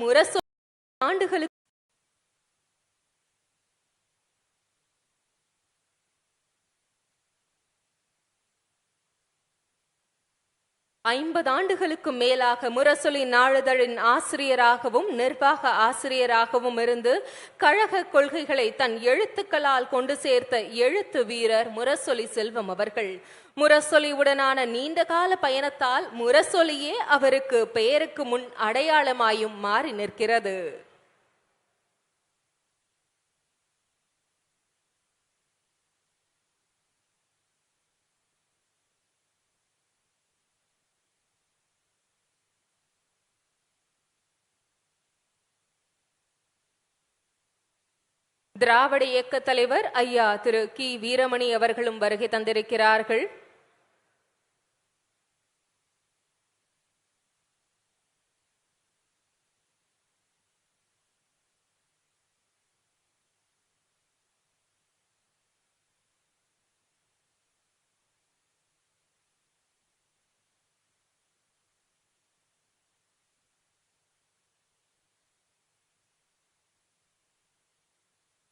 முரசொலி ஆண்டுகளுக்கு ஐம்பது ஆண்டுகளுக்கு மேலாக முரசொலி நாளிதழின் ஆசிரியராகவும் நிர்வாக ஆசிரியராகவும் இருந்து கழக கொள்கைகளை தன் எழுத்துக்களால் கொண்டு சேர்த்த எழுத்து வீரர் முரசொலி செல்வம் அவர்கள். முரசொலியுடனான நீண்டகால பயணத்தால் முரசொலியே அவருக்கு பெயருக்கு முன் அடையாளமாயும் மாறி நிற்கிறது. திராவிட இயக்க தலைவர் ஐயா திரு கி வீரமணி அவர்களும் வருகை தந்திருக்கிறார்கள்.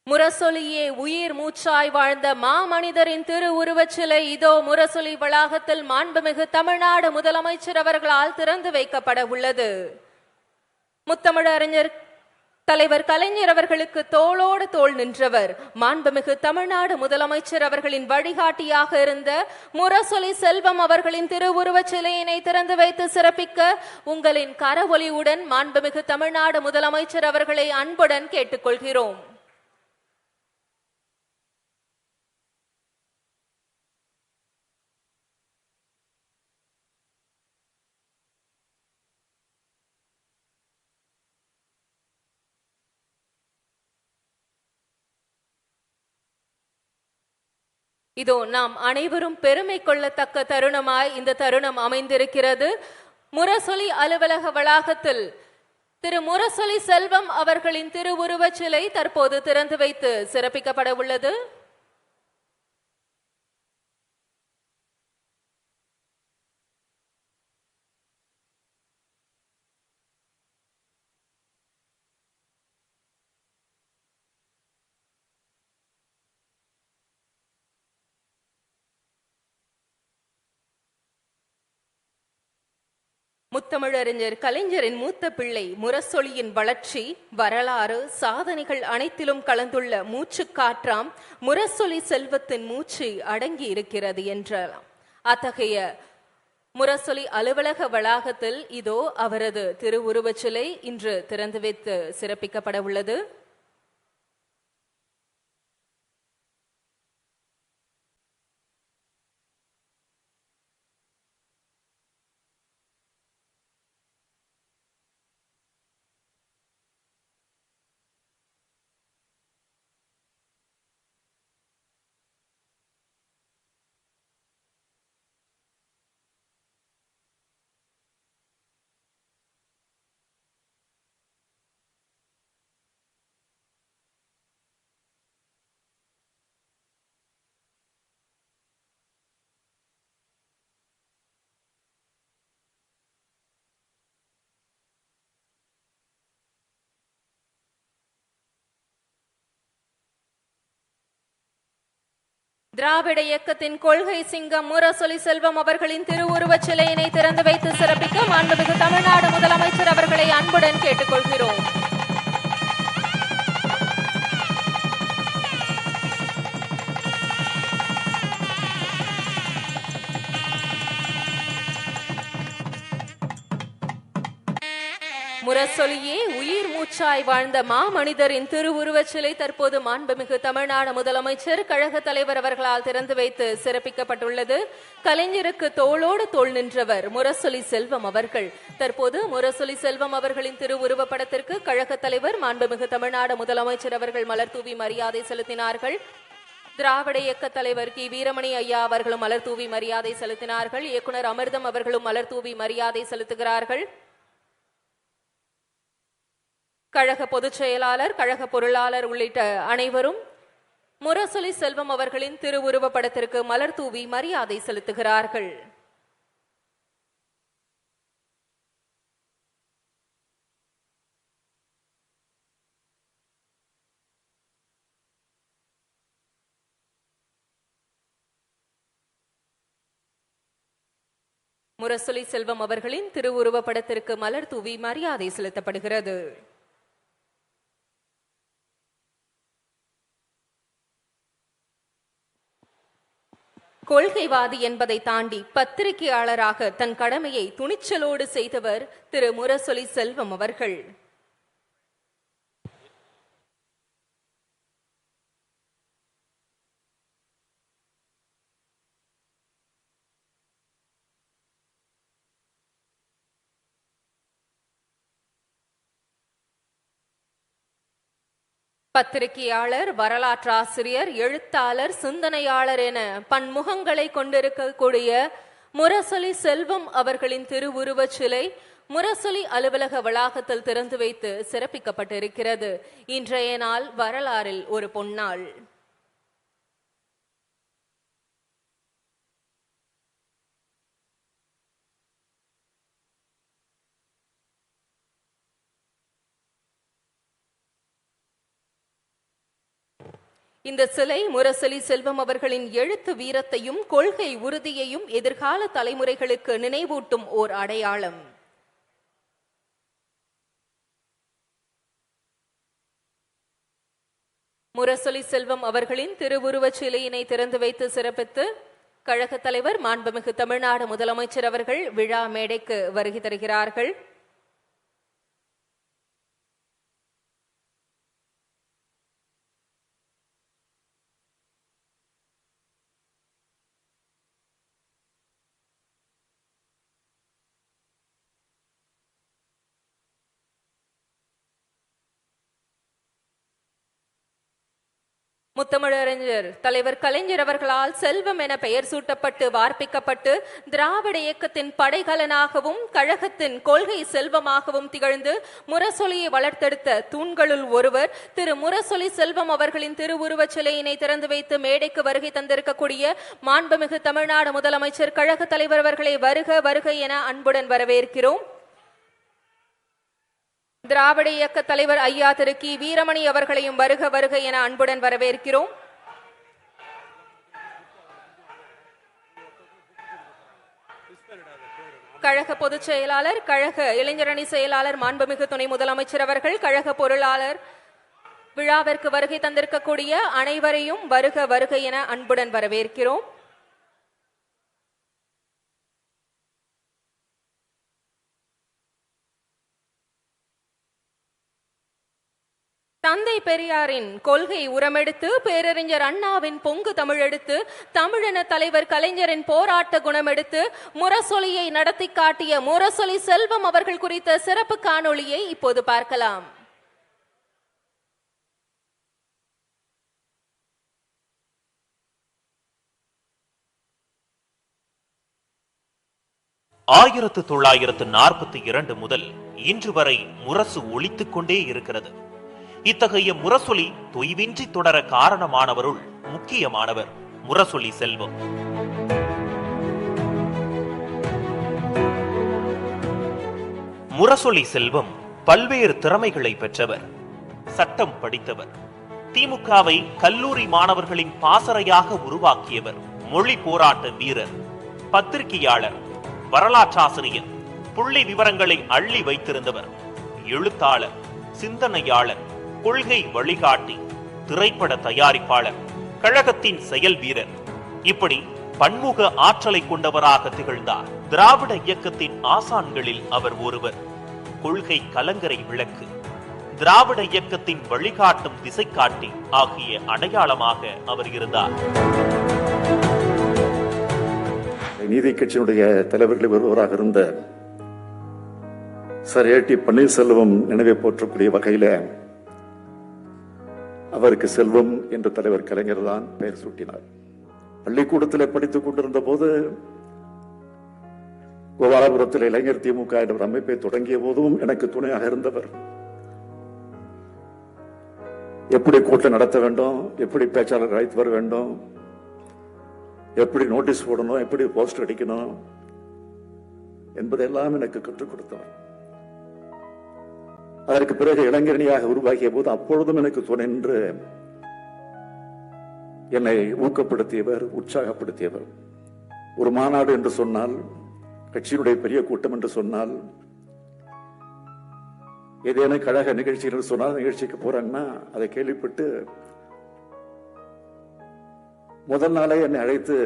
முரசொலியே உயிர் மூச்சாய் வாழ்ந்த மாமனிதரின் திரு உருவச் சிலை இதோ முரசொலி வளாகத்தில் மாண்புமிகு தமிழ்நாடு முதலமைச்சர் அவர்களால் திறந்து வைக்கப்பட உள்ளது. முத்தமிழ் அறிஞர் தலைவர் கலைஞர் அவர்களுக்கு தோளோடு தோள் நின்றவர் மாண்புமிகு தமிழ்நாடு முதலமைச்சர் அவர்களின் வழிகாட்டியாக இருந்த முரசொலி செல்வம் அவர்களின் திருவுருவச் சிலையினை திறந்து வைத்து சிறப்பிக்க உங்களின் கரவொலியுடன் மாண்புமிகு தமிழ்நாடு முதலமைச்சர் அவர்களை அன்புடன் கேட்டுக்கொள்கிறோம். இதோ நாம் அனைவரும் பெருமை கொள்ளத்தக்க தருணமாய் இந்த தருணம் அமைந்திருக்கிறது. முரசொலி அலுவலக வளாகத்தில் திரு முரசொலி செல்வம் அவர்களின் திருவுருவச் சிலை தற்போது திறந்து வைத்து சிறப்பிக்கப்பட உள்ளது. முத்தமிழறிஞர் கலைஞரின் மூத்த பிள்ளை முரசொலியின் வளர்ச்சி வரலாறு சாதனைகள் அனைத்திலும் கலந்துள்ள மூச்சு காற்றாம் முரசொலி செல்வத்தின் மூச்சு அடங்கி இருக்கிறது என்றலாம் அத்தகைய முரசொலி அலுவலக வளாகத்தில் இதோ அவரது திருவுருவச் சிலை இன்று திறந்து வைத்து சிறப்பிக்கப்பட உள்ளது திராவிட இயக்கத்தின் கொள்கை சிங்கம் முரசொலி செல்வம் அவர்களின் திருவுருவச் சிலையினை திறந்து வைத்து சிறப்பிக்க மாண்புமிகு தமிழ்நாடு முதலமைச்சர் அவர்களை அன்புடன் கேட்டுக்கொள்கிறோம். முரசொலியே மகிழ்ச்சியாய் வாழ்ந்த மாமனிதரின் திருவுருவச் சிலை தற்போது மாண்புமிகு தமிழ்நாடு முதலமைச்சர் கழக தலைவர் அவர்களால் திறந்து வைத்து சிறப்பிக்கப்பட்டுள்ளது. கலைஞருக்கு தோளோடு தோள் நின்றவர் முரசொலி செல்வம் அவர்கள். தற்போது முரசொலி செல்வம் அவர்களின் திருவுருவ படத்திற்கு கழக தலைவர் மாண்புமிகு தமிழ்நாடு முதலமைச்சர் அவர்கள் மலர் தூவி மரியாதை செலுத்தினார்கள். திராவிட இயக்க தலைவர் கி. வீரமணி ஐயா அவர்களும் மலர் தூவி மரியாதை செலுத்தினார்கள். இயக்குனர் அமிர்தம் அவர்களும் மலர் தூவி மரியாதை செலுத்துகிறார்கள். கழக பொதுச் செயலாளர் கழக பொருளாளர் உள்ளிட்ட அனைவரும் முரசொலி செல்வம் அவர்களின் திருவுருவ படத்திற்கு மலர் தூவி மரியாதை செலுத்துகிறார்கள். முரசொலி செல்வம் அவர்களின் திருவுருவ படத்திற்கு மலர் தூவி மரியாதை செலுத்தப்படுகிறது. கொள்கைவாதி என்பதை தாண்டி பத்திரிகையாளராக தன் கடமையை துணிச்சலோடு செய்தவர் திரு முரசொலி செல்வம் அவர்கள். பத்திரிகையாளர் வரலாற்றாசிரியர் எழுத்தாளர் சிந்தனையாளர் என பன்முகங்களை கொண்டிருக்கக்கூடிய முரசொலி செல்வம் அவர்களின் திருவுருவச் சிலை முரசொலி அலுவலக வளாகத்தில் திறந்து வைத்து சிறப்பிக்கப்பட்டிருக்கிறது. இன்றைய நாள் வரலாறில் ஒரு பொன்னாள். இந்த சிலை முரசொலி செல்வம் அவர்களின் எழுத்து வீரத்தையும் கொள்கை உறுதியையும் எதிர்கால தலைமுறைகளுக்கு நினைவூட்டும் ஓர் அடையாளம். முரசொலி செல்வம் அவர்களின் திருவுருவச் சிலையினை திறந்து வைத்து சிறப்பித்து கழகத் தலைவர் மாண்புமிகு தமிழ்நாடு முதலமைச்சர் அவர்கள் விழா மேடைக்கு வருகை தருகிறார்கள். முத்தமிழறிஞர் தலைவர் கலைஞர் அவர்களால் செல்வம் என பெயர் சூட்டப்பட்டு வார்ப்பிக்கப்பட்டு திராவிட இயக்கத்தின் படைகலனாகவும் கழகத்தின் கொள்கை செல்வமாகவும் திகழ்ந்து முரசொலியை வளர்த்தெடுத்த தூண்களுள் ஒருவர் திரு முரசொலி செல்வம் அவர்களின் திருவுருவச் சிலையினை திறந்து வைத்து மேடைக்கு வருகை தந்திருக்கக்கூடிய மாண்புமிகு தமிழ்நாடு முதலமைச்சர் கழக தலைவர் அவர்களை வருக வருக என அன்புடன் வரவேற்கிறோம். திராவிட இயக்க தலைவர் ஐயா திரு கி. வீரமணி அவர்களையும் வருக வருக என அன்புடன் வரவேற்கிறோம். கழக பொதுச் செயலாளர் கழக இளைஞரணி செயலாளர் மாண்புமிகு துணை முதலமைச்சர் அவர்கள் கழக பொருளாளர் விழாவிற்கு வருகை தந்திருக்கக்கூடிய அனைவரையும் வருக வருக என அன்புடன் வரவேற்கிறோம். தந்தை பெரியாரின் கொள்கை உரமெடுத்து பேரறிஞர் அண்ணாவின் பொங்கு தமிழெடுத்து தமிழென தலைவர் கலைஞரின் போராட்ட குணமெடுத்து முரசொலியை நடத்தி காட்டிய முரசொலி செல்வம் அவர்கள் குறித்த சிறப்பு காணொளியை இப்போது பார்க்கலாம். ஆயிரத்து தொள்ளாயிரத்து நாற்பத்தி இரண்டு முதல் இன்று வரை முரசு ஒழித்துக் கொண்டே இருக்கிறது. இத்தகைய முரசொலி தொய்வின்றி தொடர காரணமானவருள் முக்கியமானவர். முரசொலி செல்வம். முரசொலி செல்வம் பல்வேறு திறமைகளை பெற்றவர். சட்டம் படித்தவர். திமுகவை கல்லூரி மாணவர்களின் பாசறையாக உருவாக்கியவர். மொழி போராட்ட வீரர். பத்திரிகையாளர். வரலாற்றாசிரியர். புள்ளி விவரங்களை அள்ளி வைத்திருந்தவர். எழுத்தாளர். சிந்தனையாளர். கொள்கை வழிகாட்டி திரைப்பட தயாரிப்பாளர் கழகத்தின் செயல் வீரர். இப்படி பன்முக ஆற்றலை கொண்டவராக திகழ்ந்தார். திராவிட இயக்கத்தின் ஆசான்களில் அவர் ஒருவர். கொள்கை கலங்கரை விளக்கு. திராவிட இயக்கத்தின் வழிகாட்டும் திசைக்காட்டி ஆகிய அடையாளமாக அவர் இருந்தார். நீதி கட்சியினுடைய தலைவர்களில் ஒருவராக இருந்த சர் ஏ டி பன்னீர்செல்வம் நினைவை போற்றக்கூடிய வகையில அவருக்கு செல்வம் என்ற தலைவர் கலைஞர் தான் பெயர் சூட்டினார். பள்ளிக்கூடத்தில் படித்துக் கொண்டிருந்த போது கோபாலபுரத்தில் இளைஞர் திமுக என்ற அமைப்பை தொடங்கிய போதும் எனக்கு துணையாக இருந்தவர். எப்படி கூட்டம் நடத்த வேண்டும் எப்படி பேச்சாளர் அழைத்து வர வேண்டும் எப்படி நோட்டீஸ் போடணும் எப்படி போஸ்டர் அடிக்கணும் என்பதெல்லாம் எனக்கு கற்றுக் கொடுத்தவர். அதற்கு பிறகு இளைஞரணியாக உருவாகிய போது அப்பொழுதும் எனக்கு துணை என்று என்னை ஊக்கப்படுத்தியவர் உற்சாகப்படுத்தியவர். ஒரு மாநாடு என்று சொன்னால் கட்சியினுடைய பெரிய கூட்டம் என்று சொன்னால் ஏதேனும் கழக நிகழ்ச்சிகள் சொன்னால் நிகழ்ச்சிக்கு போறாங்கன்னா அதை கேள்விப்பட்டு முதல் நாளே என்னை அழைத்து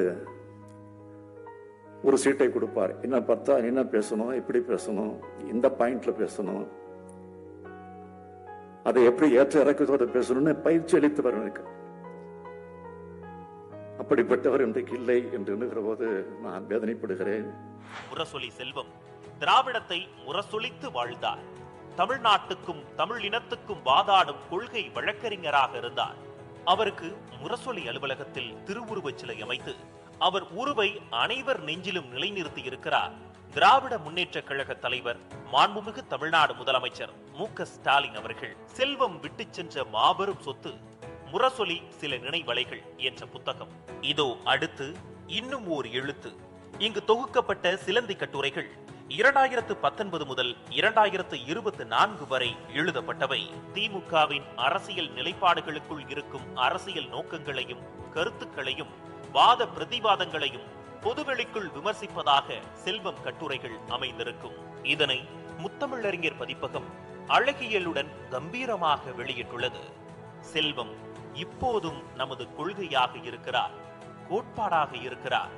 ஒரு சீட்டை கொடுப்பார். என்ன பார்த்தா என்ன பேசணும்? எப்படி பேசணும்? இந்த பாயிண்ட்ல பேசணும்? அதை எப்படி ஏற்ற இறக்கத்தோடு பேசணும்னு பயிற்சி அளித்தவர் எனக்கு அப்படிப்பட்டவர் இன்றைக்கு இல்லை என்று எண்ணுகிற போது நான் வேதனைப்படுகிறேன். முரசொலி செல்வம் திராவிடத்தை முரசொலித்து வாழ்ந்தார். தமிழ்நாட்டுக்கும் தமிழ் இனத்துக்கும் வாதாடும் கொள்கை வழக்கறிஞராக இருந்தார். அவருக்கு முரசொலி அலுவலகத்தில் திருவுருவச் சிலை அமைத்து அவர் உருவை அனைவர் நெஞ்சிலும் நிலைநிறுத்தி இருக்கிறார். திராவிட முன்னேற்ற கழக தலைவர் மாண்புமிகு தமிழ்நாடு முதலமைச்சர் மு ஸ்டாலின் அவர்கள் செல்வம் விட்டு சென்ற மாபெரும் சொத்து முரசொலி சில நினைவலைகள் என்ற புத்தகம். இதோ அடுத்து இன்னும் ஓர் எழுத்து. இங்கு தொகுக்கப்பட்ட சிலந்தி கட்டுரைகள் இரண்டாயிரத்து பத்தொன்பது முதல் இரண்டாயிரத்து இருபத்தி நான்கு வரை எழுதப்பட்டவை. திமுகவின் அரசியல் நிலைப்பாடுகளுக்குள் இருக்கும் அரசியல் நோக்கங்களையும் கருத்துக்களையும் வாத பிரதிவாதங்களையும் பொதுவெளிக்குள் விமர்சிப்பதாக செல்வம் கட்டுரைகள் அமைந்திருக்கும். இதனை முத்தமிழறிஞர் பதிப்பகம் அழகியலுடன் கம்பீரமாக வெளியிட்டுள்ளது. செல்வம் இப்போதும் நமது கொள்கையாக இருக்கிறார் கோட்பாடாக இருக்கிறார்.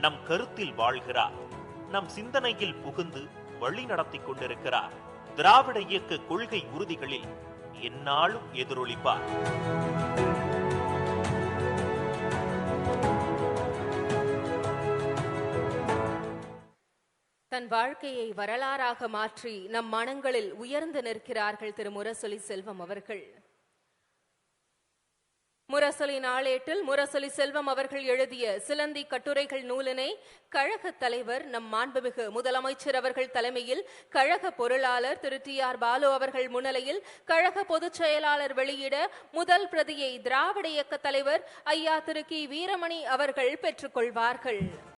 நம் கருத்தில் வாழ்கிறார் நம் சிந்தனையில் புகுந்து வழி நடத்தி கொண்டிருக்கிறார். திராவிட இயக்க கொள்கை உறுதிகளில் என்னாலும் எதிரொலிப்பார். தன் வாழ்க்கையை வரலாறாக மாற்றி நம் மனங்களில் உயர்ந்து நிற்கிறார்கள் திரு முரசொலி செல்வம் அவர்கள். முரசொலி நாளேட்டில் முரசொலி செல்வம் அவர்கள் எழுதிய சிலந்தி கட்டுரைகள் நூலினை கழக தலைவர் நம் மாண்புமிகு முதலமைச்சர் அவர்கள் தலைமையில் கழக பொருளாளர் திரு டி ஆர் பாலு அவர்கள் முன்னிலையில் கழக பொதுச் செயலாளர் வெளியிட முதல் பிரதியை திராவிட இயக்க தலைவர் ஐயா திரு கி வீரமணி அவர்கள் பெற்றுக்கொள்வார்கள்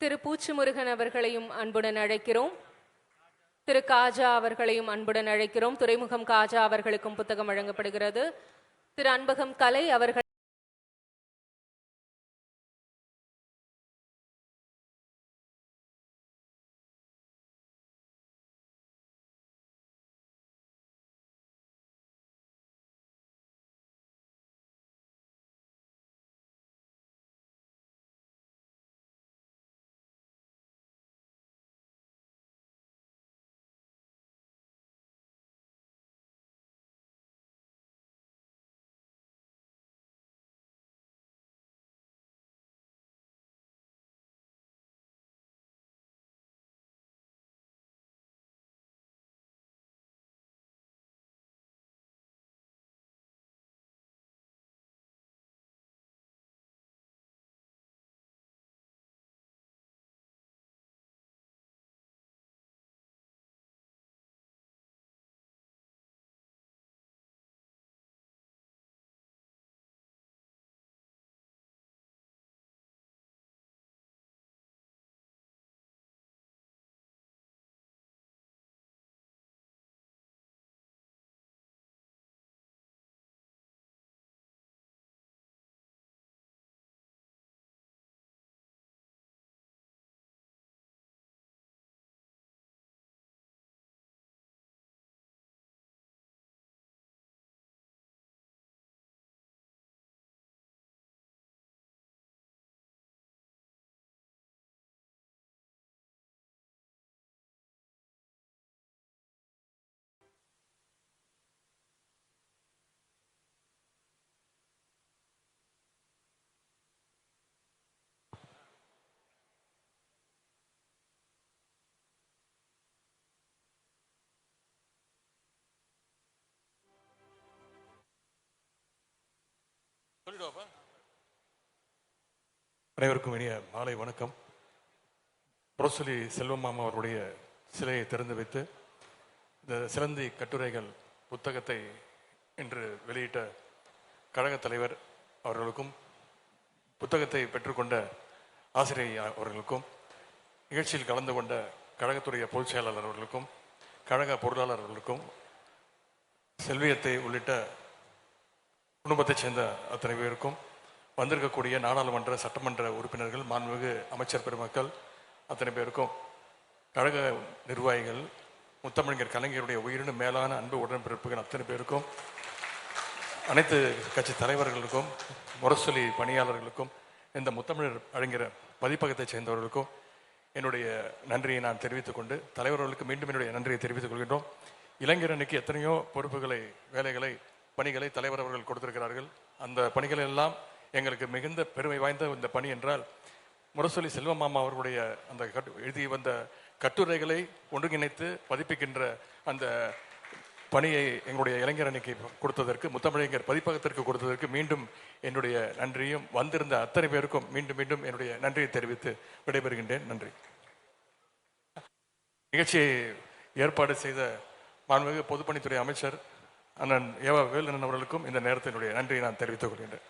திரு பூச்சிமுருகன் அவர்களையும் அன்புடன் அழைக்கிறோம். திரு காஜா அவர்களையும் அன்புடன் அழைக்கிறோம். துறைமுகம் காஜா அவர்களுக்கும் புத்தகம் வழங்கப்படுகிறது. திரு அன்பகம் கலை அவர்கள் அனைவருக்கும் இனிய மாலை வணக்கம். புரசொலி செல்வமாமா அவருடைய சிலையை திறந்து வைத்து இந்த சிலந்தி கட்டுரைகள் புத்தகத்தை இன்று வெளியிட்ட கழகத் தலைவர் அவர்களுக்கும் புத்தகத்தை பெற்றுக்கொண்ட ஆசிரியர் அவர்களுக்கும் நிகழ்ச்சியில் கலந்து கொண்ட கழகத்துடைய பொதுச் செயலாளர் அவர்களுக்கும் கழக பொருளாளர் அவர்களுக்கும் செல்வியத்தை உள்ளிட்ட குடும்பத்தைச் சேர்ந்த அத்தனை பேருக்கும் வந்திருக்கக்கூடிய நாடாளுமன்ற சட்டமன்ற உறுப்பினர்கள் மாண்புமிகு அமைச்சர் பெருமக்கள் அத்தனை பேருக்கும் கழக நிர்வாகிகள் முத்தமிழர் கலைஞருடைய உயிரினு மேலான அன்பு உடன்பிறப்புகள் அத்தனை பேருக்கும் அனைத்து கட்சி தலைவர்களுக்கும் முரசொலி பணியாளர்களுக்கும் இந்த முத்தமிழர் அழங்கிற பதிப்பகத்தைச் சேர்ந்தவர்களுக்கும் என்னுடைய நன்றியை நான் தெரிவித்துக் கொண்டு தலைவர்களுக்கு மீண்டும் என்னுடைய நன்றியை தெரிவித்துக் கொள்கின்றோம். இளைஞரனுக்கு எத்தனையோ பொறுப்புகளை வேலைகளை பணிகளை தலைவர் அவர்கள் கொடுத்திருக்கிறார்கள். அந்த பணிகள் எல்லாம் எங்களுக்கு மிகுந்த பெருமை வாய்ந்த இந்த பணி என்றால் முரசொலி செல்வமாமா அவர்களுடைய அந்த கட்டு எழுதி வந்த கட்டுரைகளை ஒன்றுங்கிணைத்து பதிப்பிக்கின்ற அந்த பணியை எங்களுடைய இளைஞர் அணிக்கு கொடுத்ததற்கு முத்தமிழர் பதிப்பகத்திற்கு கொடுத்ததற்கு மீண்டும் என்னுடைய நன்றியும் வந்திருந்த அத்தனை பேருக்கும் மீண்டும் மீண்டும் என்னுடைய நன்றியை தெரிவித்து விடைபெறுகின்றேன். நன்றி. நிகழ்ச்சியை ஏற்பாடு செய்த மாண்புமிகு பொதுப்பணித்துறை அமைச்சர் அண்ணன் ஏவா வேலுநன் அவர்களுக்கும் இந்த நேரத்தினுடைய நன்றியை நான் தெரிவித்துக் கொள்கின்றேன்.